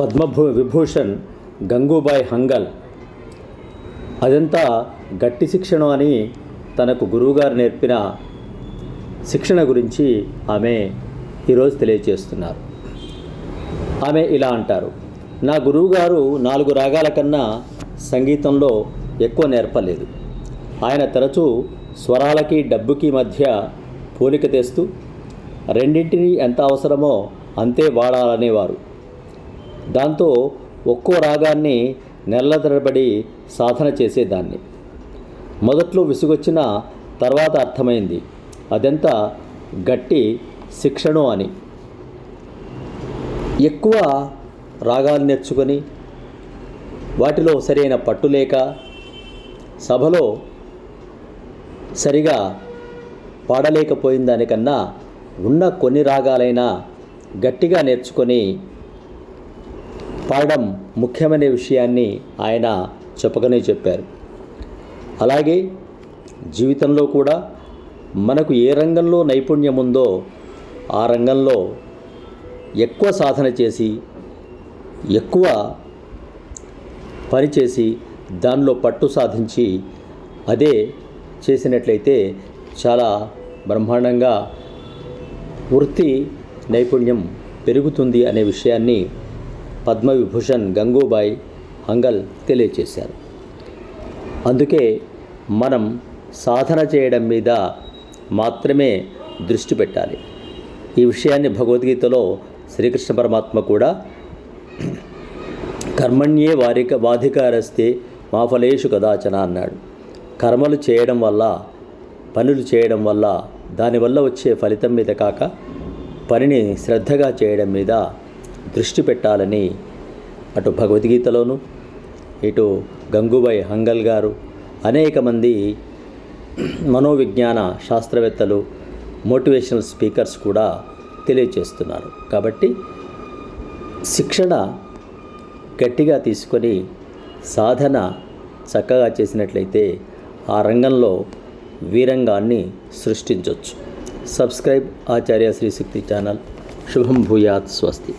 పద్మభూ విభూషణ్ గంగూబాయ్ హంగల్. అదంతా గట్టి శిక్షణ అని తనకు గురువుగారు నేర్పిన శిక్షణ గురించి ఆమె ఈరోజు తెలియజేస్తున్నారు ఆమె ఇలా అంటారు నా గురువుగారు నాలుగు రాగాల కన్నా సంగీతంలో ఎక్కువ నేర్పలేదు. ఆయన తరచూ స్వరాలకి డబ్బుకి మధ్య పోలిక తెస్తూ రెండింటినీ ఎంత అవసరమో అంతే వాడాలనేవారు. దాంతో ఒక్కో రాగాన్ని నెలల తరబడి సాధన చేసేదాన్ని. మొదట్లో విసుగొచ్చిన తర్వాత అర్థమైంది. అదెంత గట్టి శిక్షణ అని. ఎక్కువ రాగాలు నేర్చుకొని వాటిలో సరైన పట్టు లేక సభలో సరిగా పాడలేకపోయిన దానికన్నా ఉన్న కొన్ని రాగాలైనా గట్టిగా నేర్చుకొని పాడడం ముఖ్యమైన విషయాన్ని ఆయన చెప్పకనే చెప్పారు. అలాగే జీవితంలో కూడా మనకు ఏ రంగంలో నైపుణ్యం ఉందో ఆ రంగంలో ఎక్కువ సాధన చేసి ఎక్కువ పనిచేసి దానిలో పట్టు సాధించి అదే చేసినట్లయితే చాలా బ్రహ్మాండంగా వృత్తి నైపుణ్యం పెరుగుతుంది అనే విషయాన్ని పద్మవిభూషణ్ గంగూబాయ్ హంగల్ తెలియచేశారు. అందుకే మనం సాధన చేయడం మీద మాత్రమే దృష్టి పెట్టాలి. ఈ విషయాన్ని భగవద్గీతలో శ్రీకృష్ణ పరమాత్మ కూడా కర్మణ్యే వారిక బాధికారస్తే మా ఫలేషు కదాచన అన్నాడు. కర్మలు చేయడం వల్ల పనులు చేయడం వల్ల దానివల్ల వచ్చే ఫలితం మీద కాక పనిని శ్రద్ధగా చేయడం మీద దృష్టి పెట్టాలని అటు భగవద్గీతలోను ఇటు గంగూబాయ్ హంగల్ గారు అనేక మంది మనోవిజ్ఞాన శాస్త్రవేత్తలు మోటివేషనల్ స్పీకర్స్ కూడా తెలియచేస్తున్నారు. కాబట్టి శిక్షణ గట్టిగా తీసుకొని సాధన చక్కగా చేసినట్లయితే ఆ రంగంలో వీరంగాన్ని సృష్టించవచ్చు సబ్స్క్రైబ్ ఆచార్య శ్రీశక్తి ఛానల్. శుభం భూయాత్ స్వస్తి.